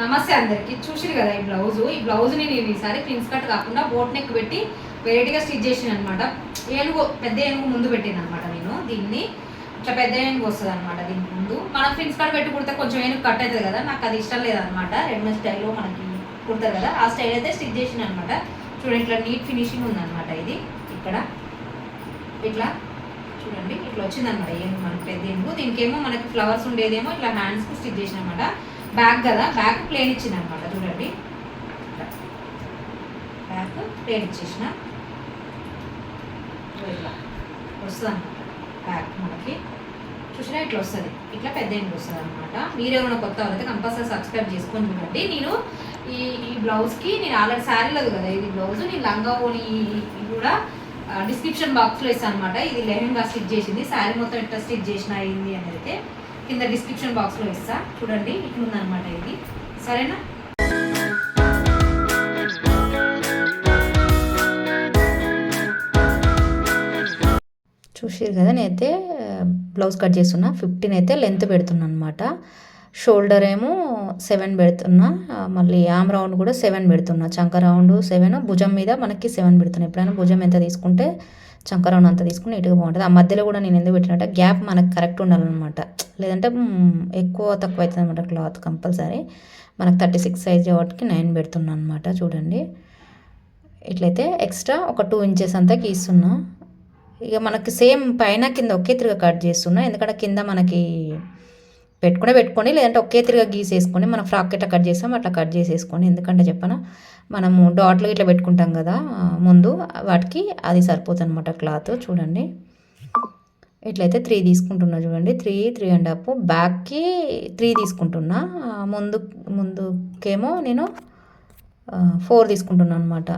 నమస్తే అందరికి. చూసిరు కదా ఈ బ్లౌజ్? ఈ బ్లౌజ్ని నేను ఈసారి ప్రిన్స్ కట్ కాకుండా బోట్ నెక్ పెట్టి వెరైటీగా స్టిచ్ చేసిన అనమాట ఏనుగు పెద్ద ఏనుగు ముందు పెట్టిన అనమాట నేను దీన్ని. ఇట్లా పెద్ద ఏనుగు వస్తుంది అనమాట దీనికి ముందు. మనం ప్రిన్స్ కట్ పెట్టి కుడితే కొంచెం ఏనుగు కట్ అవుతుంది కదా నాకు అది ఇష్టం లేదనమాట. రెడ్మేడ్ స్టైల్లో మనకి కుడతారు కదా ఆ స్టైల్ అయితే స్టిచ్ చేసిన అనమాట చూడండి ఇట్లా నీట్ ఫినిషింగ్ ఉందన్నమాట ఇది. ఇక్కడ ఇట్లా చూడండి ఇట్లా వచ్చిందనమాట ఏనుగు మనకి పెద్ద ఏనుగు. దీనికేమో మనకి ఫ్లవర్స్ ఉండేదేమో ఇట్లా హ్యాండ్స్కి స్టిచ్ చేసిన అనమాట బ్యాక్ కదా? బ్యాక్ ప్లేన్ ఇచ్చింది అనమాట చూడండి. బ్యాక్ ప్లేన్ ఇచ్చేసిన. ఇట్లా వస్తుంది అనమాట బ్యాక్ మనకి. చూసినా ఇట్లా వస్తుంది. ఇట్లా పెద్ద ఇంట్లో వస్తుంది అనమాట మీరేమైనా కొత్త వాళ్ళైతే కంపల్సరీ సబ్స్క్రైబ్ చేసుకొని చూడండి. నేను ఈ ఈ బ్లౌజ్కి నేను ఆల్రెడీ శారీ లేదు కదా ఇది బ్లౌజ్ నేను లంగా ఓని కూడా డిస్క్రిప్షన్ బాక్స్లో ఇస్తాను అనమాట ఇది లెహెంగా స్టిచ్ చేసింది. శారీ మొత్తం ఎట్లా స్టిచ్ చేసిన అయింది అని అయితే. కింద డిస్క్రిప్షన్ బాక్స్లో ఇస్తా. చూడండి ఇట్లా ఉందన్నమాట ఇది. సరేనా? చూసారు కదా నేనైతే బ్లౌజ్ కట్ చేస్తున్నా. ఫిఫ్టీన్ అయితే లెంత్ పెడుతున్నా అనమాట షోల్డర్ ఏమో సెవెన్ పెడుతున్నా. మళ్ళీ ఆమ్ రౌండ్ కూడా సెవెన్ పెడుతున్నా. చంక రౌండ్ సెవెన్ భుజం మీద మనకి సెవెన్ పెడుతున్నా. ఎప్పుడైనా భుజం ఎంత తీసుకుంటే చంక రౌండ్ తీసుకుని నీట్గా బాగుంటుంది. ఆ మధ్యలో కూడా నేను ఎందుకు పెట్టినట్టే గ్యాప్ మనకు కరెక్ట్ ఉండాలన్నమాట. లేదంటే ఎక్కువ తక్కువ అవుతుంది అనమాట క్లాత్ కంపల్సరీ. మనకు థర్టీ సిక్స్ సైజ్ కాబట్టి నైన్ పెడుతున్నాను అనమాట చూడండి. ఇట్లయితే ఎక్స్ట్రా ఒక టూ ఇంచెస్ అంతా గీస్తున్నా. ఇక మనకి సేమ్ పైన కింద ఒకే తిరిగి కట్ చేస్తున్నా. ఎందుకంటే కింద మనకి పెట్టుకునే పెట్టుకొని లేదంటే ఒకే తిరిగా గీసేసుకొని మనం ఫ్రాక్ ఇట్లా కట్ చేస్తాం అట్లా కట్ చేసేసుకొని. ఎందుకంటే చెప్పనా మనము డాట్లు ఇట్లా పెట్టుకుంటాం కదా ముందు వాటికి అది సరిపోతుంది అనమాట క్లాత్. చూడండి. ఇట్లయితే త్రీ తీసుకుంటున్నా చూడండి. Three three and half. బ్యాక్కి త్రీ తీసుకుంటున్నా. ముందు ముందుకేమో నేను ఫోర్ తీసుకుంటున్నాను అనమాట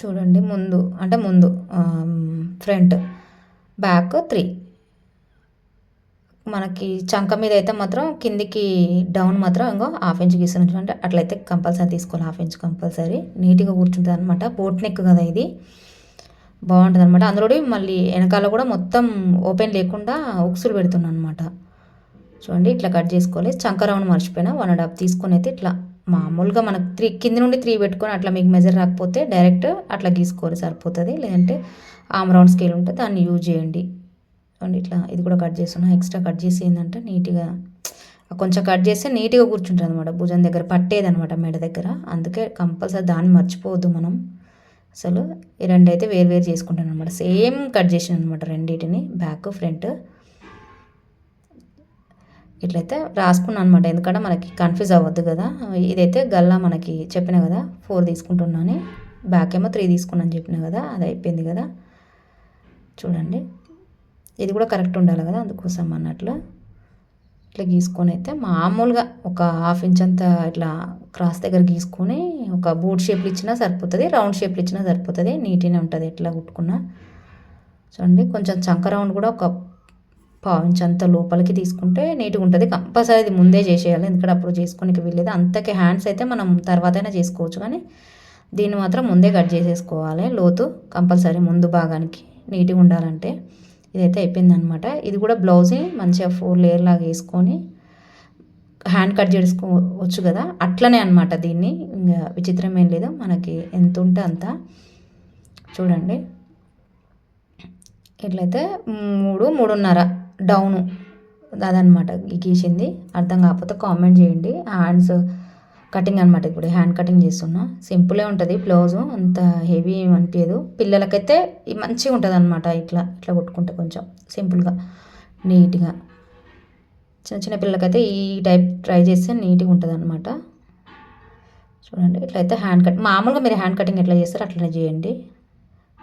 చూడండి ముందు అంటే ముందు ఫ్రంట్ బ్యాక్ త్రీ. మనకి చంక మీద అయితే మాత్రం కిందికి డౌన్ మాత్రం ఇంకో హాఫ్ ఇంచ్ గీసిన చూడండి అట్లయితే కంపల్సరీ తీసుకోవాలి. హాఫ్ ఇంచ్ కంపల్సరీ నీట్గా కూర్చుంటుంది అనమాట బోట్ నెక్ కదా ఇది. బాగుంటుంది అనమాట అందులో మళ్ళీ వెనకాల కూడా మొత్తం ఓపెన్ లేకుండా ఉక్సులు పెడుతున్నాను అనమాట చూడండి ఇట్లా కట్ చేసుకోవాలి. చంక రౌండ్ మర్చిపోయినా వన్ అండ్ హాఫ్ తీసుకొని అయితే ఇట్లా మామూలుగా మనకు త్రీ కింద నుండి త్రీ పెట్టుకొని అట్లా మీకు మెజర్ రాకపోతే డైరెక్ట్ అట్లా గీసుకోవాలి సరిపోతుంది. లేదంటే ఆమ్ రౌండ్ స్కేల్ ఉంటే దాన్ని యూజ్ చేయండి. అండ్ ఇట్లా ఇది కూడా కట్ చేస్తున్నా. ఎక్స్ట్రా కట్ చేసి ఏంటంటే నీట్గా కొంచెం కట్ చేస్తే నీట్గా కూర్చుంటుంది అనమాట భుజం దగ్గర. పట్టేది అనమాట మెడ దగ్గర. అందుకే కంపల్సరీ దాన్ని మర్చిపోవద్దు మనం. అసలు ఈ రెండు అయితే వేరు వేరు చేసుకుంటాను అనమాట సేమ్ కట్ చేసాను అనమాట రెండింటిని. Back front. ఇట్లయితే రాసుకున్నాను అనమాట ఎందుకంటే మనకి కన్ఫ్యూజ్ అవ్వద్దు కదా. ఇదైతే గల్లా మనకి చెప్పిన కదా ఫోర్ తీసుకుంటున్నాను. బ్యాక్ ఏమో త్రీ తీసుకున్నాను చెప్పిన కదా అది అయిపోయింది కదా. చూడండి. ఇది కూడా కరెక్ట్ ఉండాలి కదా అందుకోసం అన్నట్లు. ఇట్లా గీసుకొని అయితే మామూలుగా ఒక హాఫ్ ఇంచ్ అంత ఇట్లా క్రాస్ దగ్గర గీసుకొని ఒక బూట్ షేప్లు ఇచ్చినా సరిపోతుంది రౌండ్ షేప్లు ఇచ్చినా సరిపోతుంది నీట్గానే ఉంటుంది ఎట్లా కుట్టుకున్నా. చూడండి కొంచెం చంక రౌండ్ కూడా ఒక పావు ఇంచ్ అంత లోపలికి తీసుకుంటే నీట్గా ఉంటుంది. కంపల్సరీ అది ముందే చేసేయాలి ఎందుకంటే అప్పుడు చేసుకోనికి వీల్లేదు. అంతకి హ్యాండ్స్ అయితే మనం తర్వాతైనా చేసుకోవచ్చు కానీ దీన్ని మాత్రం ముందే కట్ చేసేసుకోవాలి లోతు కంపల్సరీ ముందు భాగానికి నీట్గా ఉండాలంటే. ఇదైతే అయిపోయింది అనమాట ఇది కూడా బ్లౌజే మంచిగా ఫోర్ లేయర్ లాగా వేసుకొని హ్యాండ్ కట్ చేసుకోవచ్చు కదా. అట్లనే అనమాట దీన్ని. ఇంకా విచిత్రం ఏం లేదు. మనకి ఎంత ఉంటే అంత. చూడండి. ఇట్లయితే మూడు మూడున్నర డౌను. అదనమాట గీసింది. అర్థం కాకపోతే కామెంట్ చేయండి. హ్యాండ్స్ కటింగ్ అనమాట ఇప్పుడు హ్యాండ్ కటింగ్ చేస్తున్నా. సింపులే ఉంటుంది బ్లౌజు అంత హెవీ అనిపించదు. పిల్లలకైతే మంచిగా ఉంటుంది అనమాట ఇట్లా ఇట్లా కొట్టుకుంటే కొంచెం సింపుల్గా నీట్గా. చిన్న చిన్న పిల్లలకైతే ఈ టైప్ ట్రై చేస్తే నీట్గా ఉంటుంది అనమాట చూడండి ఇట్లయితే హ్యాండ్ కట్ మామూలుగా మీరు హ్యాండ్ కటింగ్ ఎట్లా చేస్తారు అట్లనే చేయండి.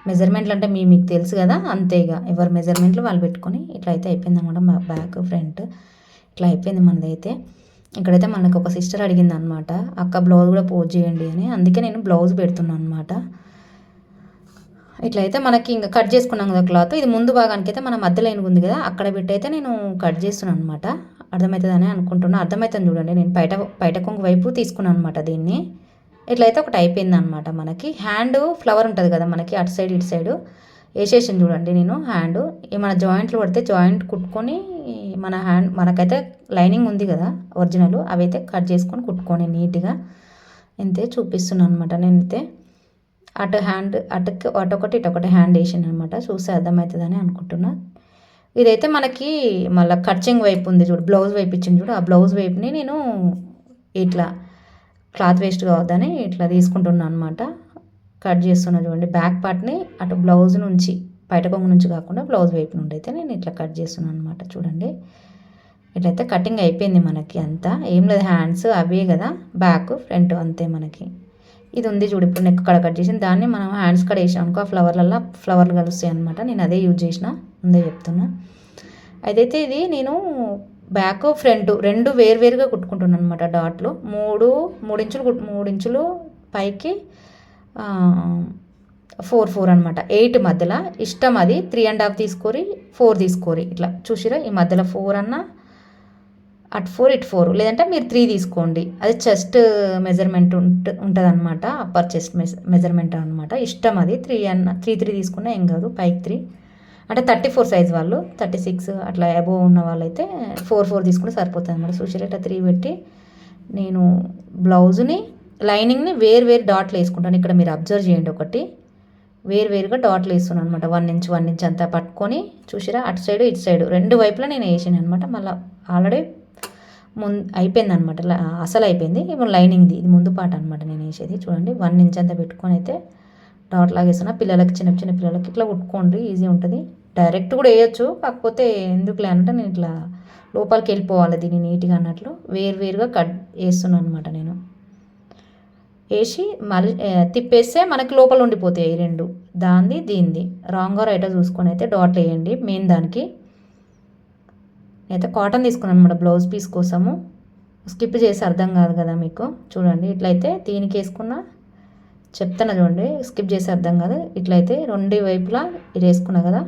మెజర్మెంట్లు అంటే మీ మీకు తెలుసు కదా అంతే ఇక. ఎవరి మెజర్మెంట్లు వాళ్ళు పెట్టుకొని ఇట్లా అయితే అయిపోయింది అనమాట బ్యాక్ ఫ్రంట్. ఇట్లా అయిపోయింది మనదైతే. ఇక్కడైతే మనకు ఒక సిస్టర్ అడిగింది అనమాట అక్క బ్లౌజ్ కూడా పోజ్ చేయండి అని. అందుకే నేను బ్లౌజ్ పెడుతున్నాను అనమాట ఇట్లయితే మనకి ఇంకా కట్ చేసుకున్నాం కదా క్లాత్. ఇది ముందు భాగానికి అయితే మన మధ్య లైన్ ఉంది కదా అక్కడ పెట్టయితే నేను కట్ చేస్తున్నాను అనమాట అర్థమవుతుందని అనుకుంటున్నా. అర్థమవుతుంది చూడండి. నేను బయట బయట కొంగు వైపు తీసుకున్నాను అనమాట దీన్ని. ఇట్లయితే ఒకటి అయిపోయింది అనమాట మనకి. హ్యాండ్ ఫ్లవర్ ఉంటుంది కదా మనకి అటు సైడ్ ఇటు సైడు. వేసేసాను చూడండి నేను హ్యాండ్. ఏమైనా జాయింట్లు పడితే జాయింట్ కుట్టుకొని మన హ్యాండ్ మనకైతే లైనింగ్ ఉంది కదా ఒరిజినల్ అవైతే కట్ చేసుకొని కుట్టుకొని నీట్గా ఇంతే చూపిస్తున్నాను అనమాట నేనైతే అటు హ్యాండ్ అటుకి అటొకటి ఇటొకటి హ్యాండ్ వేసాను అనమాట చూస్తే అర్థమవుతుందని అనుకుంటున్నా. ఇదైతే మనకి మళ్ళీ కట్చింగ్ వైపు ఉంది చూడు బ్లౌజ్ వైపు ఇచ్చింది చూడు. ఆ బ్లౌజ్ వైపుని నేను ఇట్లా క్లాత్ వేస్ట్ కావద్దని ఇట్లా తీసుకుంటున్నాను అనమాట కట్ చేస్తున్నా చూడండి. బ్యాక్ పార్ట్ని అటు బ్లౌజ్ నుంచి బయట కొంగు నుంచి కాకుండా బ్లౌజ్ వైపు నుండి అయితే నేను ఇట్లా కట్ చేస్తున్నాను అనమాట చూడండి. ఇట్లయితే కటింగ్ అయిపోయింది మనకి అంతా. ఏం లేదు హ్యాండ్స్ అవే కదా బ్యాక్ ఫ్రంట్ అంతే మనకి. ఇది ఉంది చూడు ఇప్పుడు నెక్ కడ కట్ చేసి దాన్ని మనం హ్యాండ్స్ కడ వేసాం అనుకో ఆ ఫ్లవర్లలో ఫ్లవర్లు కలుస్తాయి అనమాట నేను అదే యూజ్ చేసిన ముందే చెప్తున్నా. అదైతే ఇది నేను బ్యాక్ ఫ్రంట్ రెండు వేరువేరుగా కుట్టుకుంటున్నాను అనమాట డాట్లు. మూడు మూడు ఇంచులు కుట్- మూడించులు పైకి ఫోర్ ఫోర్ అనమాట ఎయిట్ మధ్యలో. ఇష్టం అది త్రీ అండ్ హాఫ్ తీసుకోరి ఫోర్ తీసుకోరి ఇట్లా. చూసిరా ఈ మధ్యలో ఫోర్ అన్న అటు ఫోర్ ఇటు ఫోర్. లేదంటే మీరు త్రీ తీసుకోండి. అది చెస్ట్ మెజర్మెంట్ ఉంట ఉంటుంది అనమాట అప్పర్ చెస్ట్ మెజర్మెంట్ అనమాట ఇష్టం అది త్రీ అన్న త్రీ త్రీ తీసుకున్నా ఏం కాదు. పైకి త్రీ. అంటే థర్టీ ఫోర్ సైజ్ వాళ్ళు థర్టీ సిక్స్ అట్లా అబోవ్ ఉన్న వాళ్ళైతే ఫోర్ ఫోర్ తీసుకుంటే సరిపోతుంది అనమాట సుశీల్ ఇట్లా త్రీ పెట్టి నేను బ్లౌజ్ని లైనింగ్ని వేరు వేరు డాట్లు వేసుకుంటాను. ఇక్కడ మీరు అబ్జర్వ్ చేయండి ఒకటి. వేరువేరుగా డాట్లు వేస్తున్నాను అనమాట వన్ ఇంచ్ వన్ ఇంచ్ అంతా పట్టుకొని చూసిరా? అటు సైడ్ ఇటు సైడ్ రెండు వైపులా నేను వేసాను అనమాట మళ్ళీ ఆల్రెడీ ముందు అయిపోయింది అనమాట అసలు అయిపోయింది. ఇప్పుడు లైనింగ్ది ఇది ముందు పాట అనమాట నేను వేసేది. చూడండి. వన్ ఇంచ్ అంతా పెట్టుకొని అయితే డాట్ లాగేస్తున్నా పిల్లలకి చిన్న చిన్న పిల్లలకి ఇట్లా కుట్టుకోండి. ఈజీ ఉంటుంది. డైరెక్ట్ కూడా వేయొచ్చు. కాకపోతే ఎందుకులే అంటే నేను ఇట్లా లోపలికి వెళ్ళిపోవాలి దీన్ని నీట్గా అన్నట్లు. వేరు వేరుగా కట్ వేస్తున్నాను అనమాట నేను. వేసి మళ్ళీ తిప్పేస్తే మనకి లోపల ఉండిపోతాయి ఈ రెండు. దాంది దీంది. రాంగ్ రైటో చూసుకొని అయితే డాట్ వేయండి. మెయిన్ దానికి. అయితే కాటన్ తీసుకున్నాను అనమాట బ్లౌజ్ పీస్ కోసము. స్కిప్ చేసి అర్థం కాదు కదా మీకు. చూడండి ఇట్లయితే దీనికి వేసుకున్న చెప్తాను చూడండి స్కిప్ చేసి అర్థం కాదు. ఇట్లయితే రెండు వైపులా ఇది వేసుకున్నా కదా.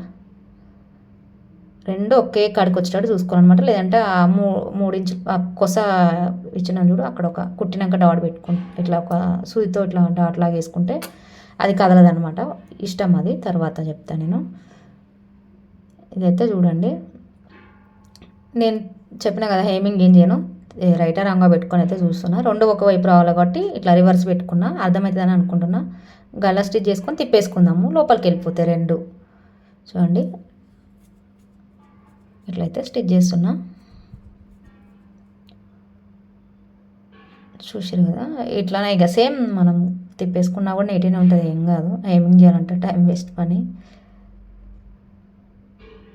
రెండు ఒకే కాడికి వచ్చేటట్టు చూసుకోవాలన్నమాట. లేదంటే ఆ మూ మూడు ఇంచు ఆ కొస ఇచ్చిన చూడు అక్కడ ఒక కుట్టినాక డాట్ పెట్టుకుంటే ఇట్లా ఒక సూదితో ఇట్లా డాట్ లాగా వేసుకుంటే అది కదలదనమాట ఇష్టం అది తర్వాత చెప్తాను నేను. ఇదైతే చూడండి. నేను చెప్పిన కదా హేమింగ్ ఏం చేయను? రైటర్ రంగా పెట్టుకొని అయితే చూస్తున్నా. రెండు ఒకవైపు రావాలి కాబట్టి ఇట్లా రివర్స్ పెట్టుకున్నా. అర్థమవుతుందని అనుకుంటున్నా. గల్లా స్టిచ్ చేసుకొని తిప్పేసుకుందాము. లోపలికి వెళ్ళిపోతాయి రెండు. చూడండి. ఇట్లయితే స్టిచ్ చేస్తున్నా. చూసారు కదా ఇట్లానే ఇక సేమ్ మనం తిప్పేసుకున్నా కూడా నీట్గానే ఉంటుంది ఏం కాదు. హేమింగ్ చేయాలంటే టైం వేస్ట్ పని.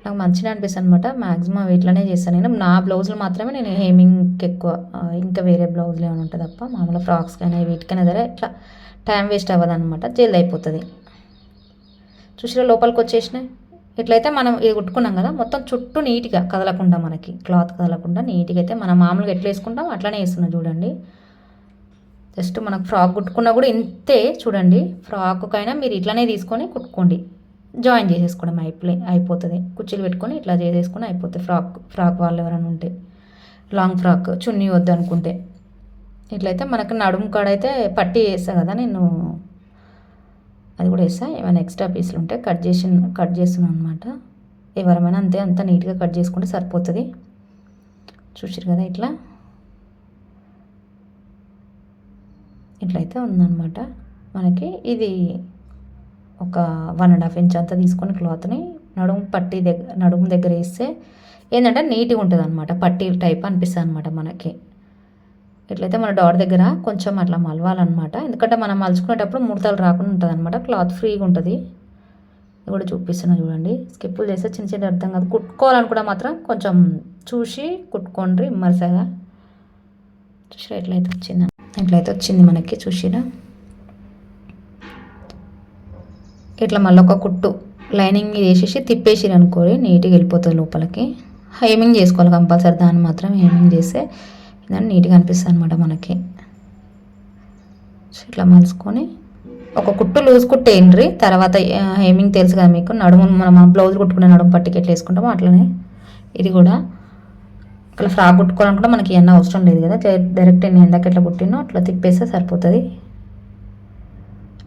నాకు మంచిగా అనిపిస్తుంది అనమాట మ్యాక్సిమం ఇట్లానే చేస్తాను. నేను నా బ్లౌజులు మాత్రమే నేను హేమింగ్కి ఎక్కువ ఇంకా వేరే బ్లౌజులు ఏమైనా ఉంటుంది తప్ప మామూలుగా ఫ్రాక్స్ కానీ వీటికైనా సరే ఇట్లా టైం వేస్ట్ అవ్వదు అనమాట జల్ది అయిపోతుంది. చూసిరా లోపలికి వచ్చేసినాయి. ఇట్లయితే మనం ఇది కుట్టుకున్నాం కదా మొత్తం చుట్టూ నీట్గా కదలకుండా మనకి క్లాత్ కదలకుండా నీట్గా అయితే మనం మామూలుగా ఎట్లా వేసుకుంటాం అట్లనే వేస్తున్నాం చూడండి. జస్ట్ మనకు ఫ్రాక్ కుట్టుకున్నా కూడా ఇంతే చూడండి. ఫ్రాక్కైనా మీరు ఇట్లానే తీసుకొని కుట్టుకోండి. జాయిన్ చేసేసుకోవడం అయిపోయి అయిపోతుంది. కుర్చీలు పెట్టుకొని ఇట్లా చేసేసుకొని అయిపోతుంది ఫ్రాక్ ఫ్రాక్ వాళ్ళు ఎవరైనా ఉంటే. లాంగ్ ఫ్రాక్ చున్నీ వద్దు అనుకుంటే ఇట్లయితే మనకు నడుము కాడ అయితే పట్టి వేస్తా కదా నేను అది కూడా వేసా ఏమైనా ఎక్స్ట్రా పీసులు ఉంటే కట్ చేసి కట్ చేస్తున్నాను అనమాట ఎవరైనా అంతే అంత నీట్గా కట్ చేసుకుంటే సరిపోతుంది. చూసారు కదా ఇట్లా? ఇట్లయితే ఉందన్నమాట. మనకి ఇది ఒక వన్ అండ్ హాఫ్ ఇంచ్ అంతా తీసుకొని క్లాత్ని నడుము పట్టి దగ్గర నడుము దగ్గర వేస్తే ఏంటంటే నీట్గా ఉంటుంది అనమాట పట్టి టైప్ అనిపిస్తుంది అనమాట మనకి. ఎట్లయితే మన డాట్ దగ్గర కొంచెం అట్లా మలవాలన్నమాట. ఎందుకంటే మనం మలుచుకునేటప్పుడు ముడతలు రాకుండా ఉంటుంది అనమాట క్లాత్ ఫ్రీగా ఉంటుంది. ఇది కూడా చూపిస్తున్నా చూడండి. స్కిప్పులు చేస్తే చిన్న చిన్న అర్థం కాదు. కుట్టుకోవాలనుకున్నా మాత్రం కొంచెం చూసి కుట్టుకోండి. ఇమ్మర్సగా చూసి ఎట్లయితే వచ్చింది. ఎట్లయితే వచ్చింది మనకి చూసిరా. ఇట్లా మళ్ళీ ఒక కుట్టు లైనింగ్ వేసేసి తిప్పేసిరు అనుకోరి నీట్గా వెళ్ళిపోతుంది లోపలికి. హేమింగ్ చేసుకోవాలి కంపల్సరీ. దాన్ని మాత్రం హేమింగ్ చేస్తే దాన్ని నీట్గా అనిపిస్తుంది అనమాట మనకి. ఇట్లా మలుచుకొని ఒక కుట్టు లూజ్ కుట్టేయండి. తర్వాత ఏమింగ్ హేమింగ్ తెలుసు కదా మీకు. నడుము మనం బ్లౌజ్ కుట్టుకునే నడుము పట్టికి ఎట్లా వేసుకుంటామో అట్లనే. ఇది కూడా ఇక్కడ ఫ్రాక్ కుట్టుకోవాలనుకుంటే మనకి ఎన్న అవసరం లేదు కదా. డైరెక్ట్ నేను ఎందాక ఎట్లా కుట్టినో అట్లా తిప్పేస్తే సరిపోతుంది.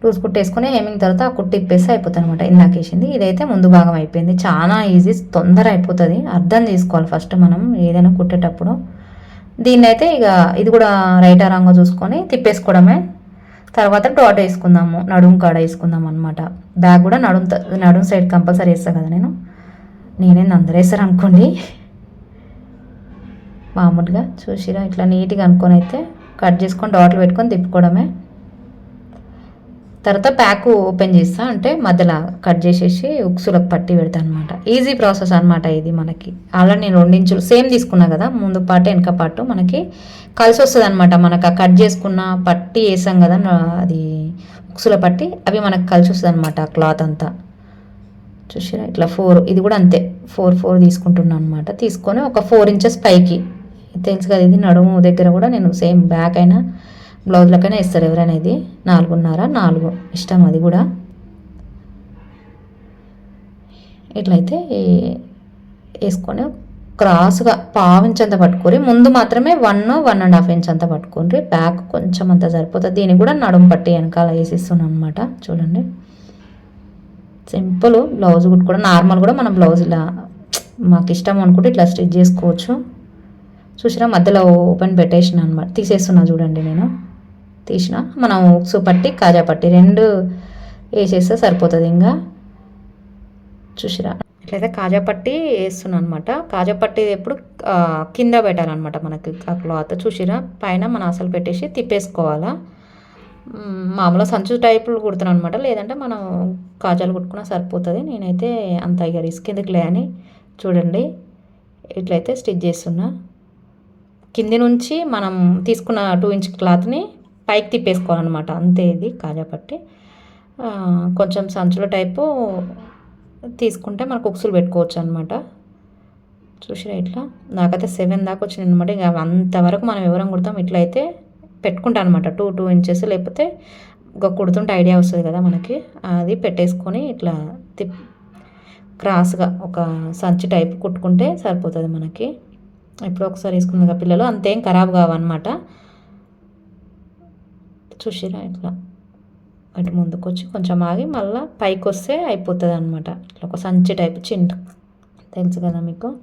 లూజ్ కుట్టేసుకుని హేమింగ్ తర్వాత ఆ కుట్టి ఇప్పేసి అయిపోతుంది అనమాట ఇందాక వేసింది. ఇదైతే ముందు భాగం అయిపోయింది. చాలా ఈజీ తొందర అయిపోతుంది. అర్థం చేసుకోవాలి ఫస్ట్ మనం ఏదైనా కుట్టేటప్పుడు. దీన్ని అయితే ఇక ఇది కూడా రైట్ రాంగో చూసుకొని తిప్పేసుకోవడమే. తర్వాత డాట్ వేసుకుందాము నడుము కాడ వేసుకుందాం అనమాట బ్యాగ్ కూడా నడుము నడుము సైడ్ కంపల్సరీ వేస్తాను కదా నేను. నేనే అందరు వేస్తారు అనుకోండి. మామూలుగా చూసిరా ఇట్లా నీట్గా అనుకొని అయితే కట్ చేసుకొని డాట్లు పెట్టుకొని తిప్పుకోవడమే. తర్వాత ప్యాక్ ఓపెన్ చేస్తా అంటే మధ్యలో కట్ చేసేసి ఉక్సులకు పట్టి పెడతా అనమాట ఈజీ ప్రాసెస్ అనమాట ఇది మనకి. అలా నేను రెండించులు సేమ్ తీసుకున్నా కదా ముందు పాటు వెనక పాటు మనకి కలిసి వస్తుంది అనమాట మనకు ఆ కట్ చేసుకున్న పట్టి వేసాం కదా అది ఉక్సుల పట్టి అవి మనకు కలిసి వస్తుంది అనమాట ఆ క్లాత్ అంతా. చూసారా ఇట్లా ఫోర్ ఇది కూడా అంతే. ఫోర్ ఫోర్ తీసుకుంటున్నాను అనమాట తీసుకొని ఒక ఫోర్ ఇంచెస్ పైకి. తెలుసు కదా ఇది నడుము దగ్గర కూడా నేను సేమ్ బ్యాక్ అయినా బ్లౌజ్లకైనా ఇస్తారు ఎవరైనా ఇది నాలుగున్నర నాలుగు. ఇష్టం అది కూడా. ఇట్లయితే వేసుకొని క్రాస్గా పావించ్ అంత పట్టుకోరి ముందు మాత్రమే one one and half inch అంత పట్టుకోండి బ్యాక్ కొంచెం అంత సరిపోతుంది. దీన్ని కూడా నడుము పట్టి వెనకాల వేసిస్తున్నాను అనమాట చూడండి. సింపుల్ బ్లౌజ్ కుట్టు కూడా నార్మల్ కూడా మనం బ్లౌజ్ ఇలా మాకు ఇష్టం అనుకుంటే ఇట్లా స్టిచ్ చేసుకోవచ్చు. చూసినా మధ్యలో ఓపెన్ పెట్టేసిన అనమాట తీసేస్తున్నా చూడండి నేను. తీసిన. మనం ఉక్సు పట్టి కాజా పట్టి రెండు వేసేస్తే సరిపోతుంది ఇంకా. చూసిరా. ఇట్లయితే కాజా పట్టి వేస్తున్నాను అనమాట కాజా పట్టి ఎప్పుడు కింద పెట్టాలన్నమాట మనకి ఆ క్లాత్. చూసిరా? పైన మనం అసలు పెట్టేసి తిప్పేసుకోవాలా. మామూలు మామూలుగా సంచు టైపులు కుడుతున్నాను అనమాట లేదంటే మనం కాజాలు కుట్టుకున్నా సరిపోతుంది. నేనైతే అంత ఇక రిస్క్ ఎందుకులే అని చూడండి. ఇట్లయితే స్టిచ్ చేస్తున్నా. కింది నుంచి మనం తీసుకున్న టూ ఇంచ్ క్లాత్ని పైకి తిప్పేసుకోవాలన్నమాట. అంతే ఇది కాజా పట్టి. కొంచెం సంచుల టైపు తీసుకుంటే మనకు ఉక్సులు పెట్టుకోవచ్చు అనమాట చూసిరా ఇట్లా? నాకైతే సెవెన్ దాకా వచ్చింది అనమాట ఇంకా అంతవరకు మనం వివరం కుడతాం ఇట్లా అయితే పెట్టుకుంటాం అనమాట టూ టూ ఇంచెస్ లేకపోతే ఇంకా కుడుతుంటే ఐడియా వస్తుంది కదా మనకి. అది పెట్టేసుకొని ఇట్లా తిప్ క్రాస్గా ఒక సంచి టైప్ కుట్టుకుంటే సరిపోతుంది మనకి. ఎప్పుడో ఒకసారి వేసుకుంది కదా పిల్లలు. అంతేం ఖరాబ్ కావన్నమాట. చూసిరా ఇట్లా. అటు ముందుకు వచ్చి కొంచెం ఆగి మళ్ళీ పైకి వస్తే అయిపోతుంది అనమాట ఇట్లా ఒక సంచి టైప్ చింట తెలుసు కదా మీకు?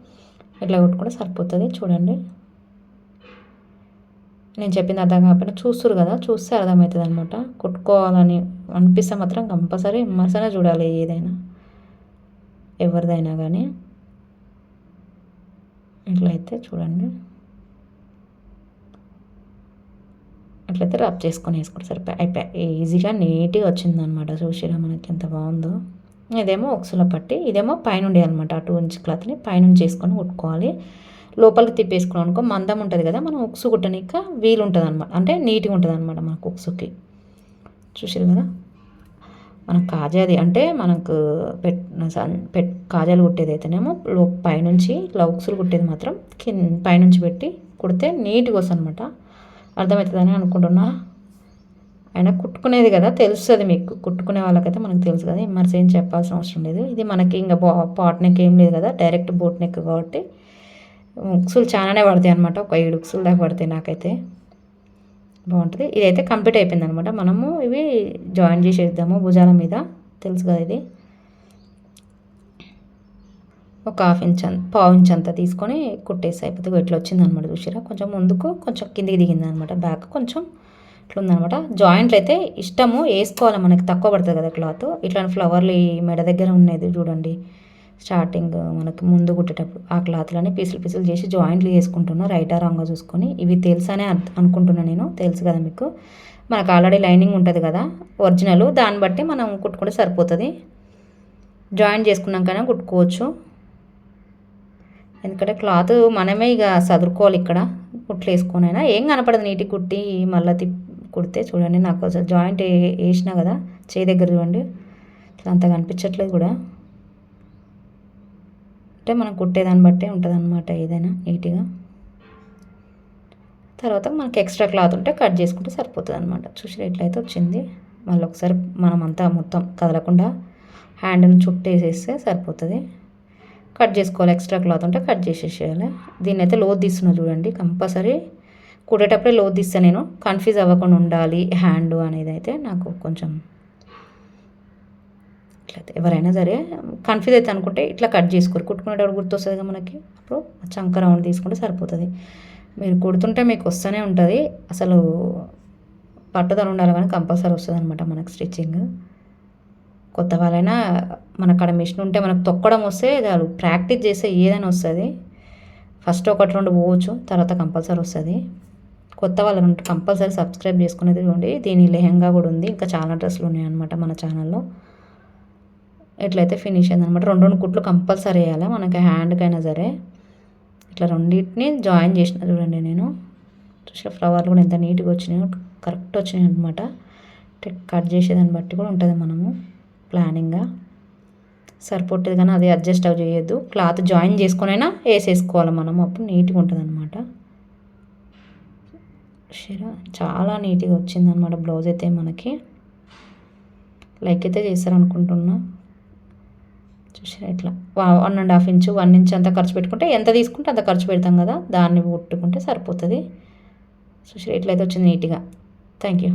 ఇట్లా కొట్టుకుంటే సరిపోతుంది. చూడండి. నేను చెప్పింది అర్థం కాకపోయినా చూస్తారు కదా? చూస్తే అర్థమవుతుంది అనమాట కుట్టుకోవాలని అనిపిస్తే మాత్రం కంపల్సరీ విమర్శనే చూడాలి ఏదైనా. ఎవరిదైనా కానీ ఇట్లయితే చూడండి. అట్లయితే రబ్ చేసుకొని వేసుకుంటే సరిపోయి అయిపోయి ఈజీగా నీట్గా వచ్చిందనమాట చూసిరా మనకి ఎంత బాగుందో. ఇదేమో ఒకసుల పట్టి ఇదేమో పైన అనమాట ఆ టూ ఇంచ్ క్లాత్ని పైనుంచి వేసుకొని కుట్టుకోవాలి. లోపలికి తిప్పేసుకున్నాం అనుకో మందం ఉంటుంది కదా మనం ఉక్సు కుట్టనిక వీలు ఉంటుంది అనమాట అంటే నీట్గా ఉంటుంది అనమాట మనకు ఉక్సుకి. చూసారు కదా? మనం కాజాది అంటే మనకు పెట్ పెట్ కాజాలు కుట్టేది అయితేనేమో లో పైనుంచి ఇట్లా ఉక్సులు కుట్టేది మాత్రం కింద పైనుంచి పెట్టి కుడితే నీట్గా వస్తుంది అనమాట అర్థమవుతుందని అనుకుంటున్నా. అయినా కుట్టుకునేది కదా తెలుస్తుంది మీకు. కుట్టుకునే వాళ్ళకైతే మనకు తెలుసు కదా ఇమ్మర్స్ ఏం చెప్పాల్సిన అవసరం లేదు. ఇది మనకి ఇంకా బా పాట్ నెక్ ఏం లేదు కదా డైరెక్ట్ బోట్ నెక్ కాబట్టి ఉక్సులు చాలానే పడతాయి అనమాట ఒక ఏడు ఉక్సులు దాకా పడతాయి నాకైతే. బాగుంటుంది. ఇదైతే కంప్లీట్ అయిపోయింది అనమాట మనము ఇవి జాయిన్ చేసేద్దాము భుజాల మీద. తెలుసు కదా ఇది. ఒక హాఫ్ ఇంచ్ అంత పావు ఇంచ్ అంతా తీసుకొని కుట్టేసి అయిపోతే ఇట్లా వచ్చింది అనమాట కొంచెం ముందుకు కొంచెం కిందికి దిగింది అనమాట బ్యాక్ కొంచెం ఇట్లా ఉందనమాట జాయింట్లు అయితే ఇష్టము వేసుకోవాలి మనకి తక్కువ పడుతుంది కదా క్లాత్ ఇట్లాంటి ఫ్లవర్లు ఈ మెడ దగ్గర ఉన్నది చూడండి. స్టార్టింగ్ మనకి ముందు కుట్టేటప్పుడు ఆ క్లాత్లని పీసులు పీసులు చేసి జాయింట్లు చేసుకుంటున్నాను రైట్ రాంగ్గా చూసుకొని. ఇవి తెలుసనే అనుకుంటున్నాను నేను తెలుసు కదా మీకు. మనకు ఆల్రెడీ లైనింగ్ ఉంటుంది కదా ఒరిజినల్ దాన్ని బట్టి మనం కుట్టుకుంటే సరిపోతుంది. జాయిన్ చేసుకున్నాకనే కుట్టుకోవచ్చు. ఎందుకంటే క్లాత్ మనమే ఇక సదురుకోవాలి ఇక్కడ. కుట్లు వేసుకొనైనా ఏం కనపడదు నీటి కుట్టి మళ్ళీ తిప్పి కుడితే చూడండి నాకు అసలు జాయింట్ వేసినా కదా చేయి దగ్గర చూడండి. అసలు అంత కనిపించట్లేదు కూడా. అంటే మనం కుట్టేదాన్ని బట్టే ఉంటుంది అనమాట ఏదైనా నీట్గా. తర్వాత మనకి ఎక్స్ట్రా క్లాత్ ఉంటే కట్ చేసుకుంటే సరిపోతుంది అనమాట చూసి ఎట్లయితే వచ్చింది. మళ్ళీ ఒకసారి మనం అంతా మొత్తం కదలకుండా హ్యాండ్ని చుట్టేసేస్తే సరిపోతుంది. కట్ చేసుకోవాలి ఎక్స్ట్రా క్లాత్ ఉంటే కట్ చేసేసేయాలి. దీన్ని అయితే లోత్ తీస్తున్నా చూడండి కంపల్సరీ కుట్టేటప్పుడే లోతు తీస్తాను నేను. కన్ఫ్యూజ్ అవ్వకుండా ఉండాలి హ్యాండ్ అనేది అయితే నాకు కొంచెం ఇట్లయితే ఎవరైనా సరే కన్ఫ్యూజ్ అయితే అనుకుంటే ఇట్లా కట్ చేసుకోరు. కుట్టుకునేటప్పుడు గుర్తొస్తుంది కదా మనకి. అప్పుడు చంక రౌండ్ తీసుకుంటే సరిపోతుంది. మీరు కుడుతుంటే మీకు వస్తూనే ఉంటుంది. అసలు పట్టుదల ఉండాలి కానీ కంపల్సరీ వస్తుంది అనమాట మనకు స్టిచ్చింగ్. కొత్త వాళ్ళైనా మనకు మిషన్ ఉంటే మనకు తొక్కడం వస్తే చాలు. ప్రాక్టీస్ చేస్తే ఏదైనా వస్తుంది. ఫస్ట్ ఒకటి రెండు పోవచ్చు తర్వాత కంపల్సరీ వస్తుంది. కొత్త వాళ్ళు ఉంటే కంపల్సరీ సబ్స్క్రైబ్ చేసుకునేది చూడండి దీని లెహంగా కూడా ఉంది. ఇంకా చాలా డ్రెస్సులు ఉన్నాయన్నమాట మన ఛానల్లో. ఎట్లయితే ఫినిష్ అయింది అనమాట రెండు రెండు కుట్లు కంపల్సరీ వేయాలి? మనకి హ్యాండ్కైనా సరే. ఇట్లా రెండింటిని జాయిన్ చేసిన చూడండి నేను. చూసిన ఫ్లవర్లు కూడా ఎంత నీట్గా వచ్చినాయో కరెక్ట్ వచ్చినాయి అనమాట కట్ చేసేదాన్ని బట్టి కూడా ఉంటుంది మనము ప్లానింగ్గా సరిపోతుంది కానీ అది అడ్జస్ట్ అవి చేయొద్దు. క్లాత్ జాయిన్ చేసుకొనైనా వేసేసుకోవాలి మనం. అప్పుడు నీట్గా ఉంటుంది అనమాట చాలా నీట్గా వచ్చిందనమాట బ్లౌజ్ అయితే మనకి. లైక్ అయితే చేస్తారనుకుంటున్నా చూసారా ఇట్లా. One and half inch one inch అంత ఖర్చు పెట్టుకుంటే ఎంత తీసుకుంటే అంత ఖర్చు పెడతాం కదా. దాన్ని కొట్టుకుంటే సరిపోతుంది. చూసారా ఇట్లయితే వచ్చింది నీట్గా. Thank you